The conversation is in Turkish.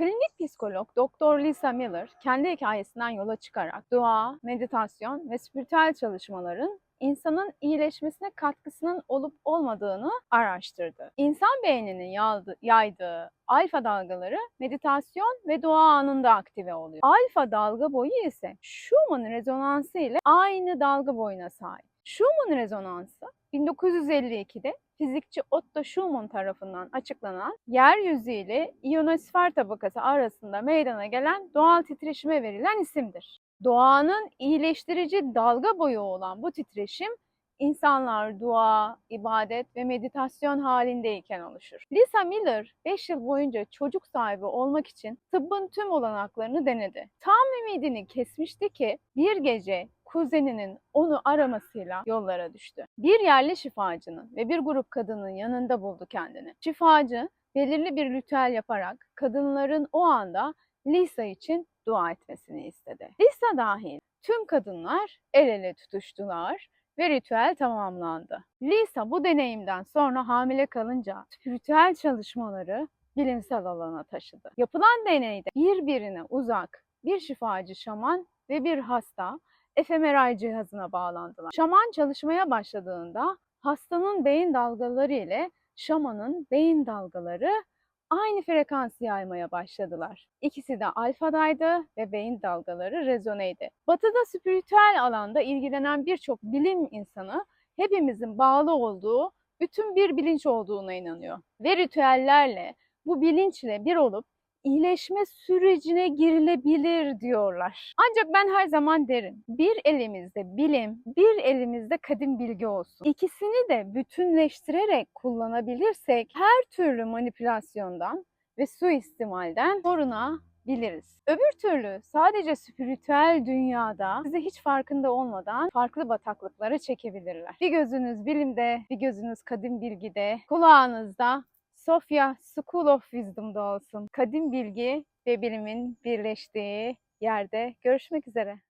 Klinik psikolog Dr. Lisa Miller kendi hikayesinden yola çıkarak dua, meditasyon ve spiritüel çalışmaların insanın iyileşmesine katkısının olup olmadığını araştırdı. İnsan beyninin yaydı- yaydığı alfa dalgaları meditasyon ve dua anında aktive oluyor. Alfa dalga boyu ise Schumann rezonansı ile aynı dalga boyuna sahip. Schumann rezonansı 1952'de fizikçi Otto Schumann tarafından açıklanan yeryüzü ile iyonosfer tabakası arasında meydana gelen doğal titreşime verilen isimdir. Doğanın iyileştirici dalga boyu olan bu titreşim insanlar dua, ibadet ve meditasyon halindeyken oluşur. Lisa Miller 5 yıl boyunca çocuk sahibi olmak için tıbbın tüm olanaklarını denedi. Tam ümidini kesmişti ki bir gece kuzeninin onu aramasıyla yollara düştü. Bir yerli şifacının ve bir grup kadının yanında buldu kendini. Şifacı belirli bir ritüel yaparak kadınların o anda Lisa için dua etmesini istedi. Lisa dahil tüm kadınlar el ele tutuştular ve ritüel tamamlandı. Lisa bu deneyimden sonra hamile kalınca spiritüel çalışmaları bilimsel alana taşıdı. Yapılan deneyde birbirine uzak bir şifacı şaman ve bir hasta fMRI cihazına bağlandılar. Şaman çalışmaya başladığında hastanın beyin dalgaları ile şamanın beyin dalgaları aynı frekansı yaymaya başladılar. İkisi de alfadaydı ve beyin dalgaları rezoneydi. Batı'da spiritüel alanda ilgilenen birçok bilim insanı hepimizin bağlı olduğu bütün bir bilinç olduğuna inanıyor. Ve ritüellerle bu bilinçle bir olup iyileşme sürecine girilebilir diyorlar. Ancak ben her zaman derim, bir elimizde bilim, bir elimizde kadim bilgi olsun. İkisini de bütünleştirerek kullanabilirsek her türlü manipülasyondan ve suistimalden korunabiliriz. Öbür türlü sadece spiritüel dünyada sizi hiç farkında olmadan farklı bataklıklara çekebilirler. Bir gözünüz bilimde, bir gözünüz kadim bilgide, kulağınızda Sofia School of Wisdom'da olsun. Kadim bilgi ve bilimin birleştiği yerde görüşmek üzere.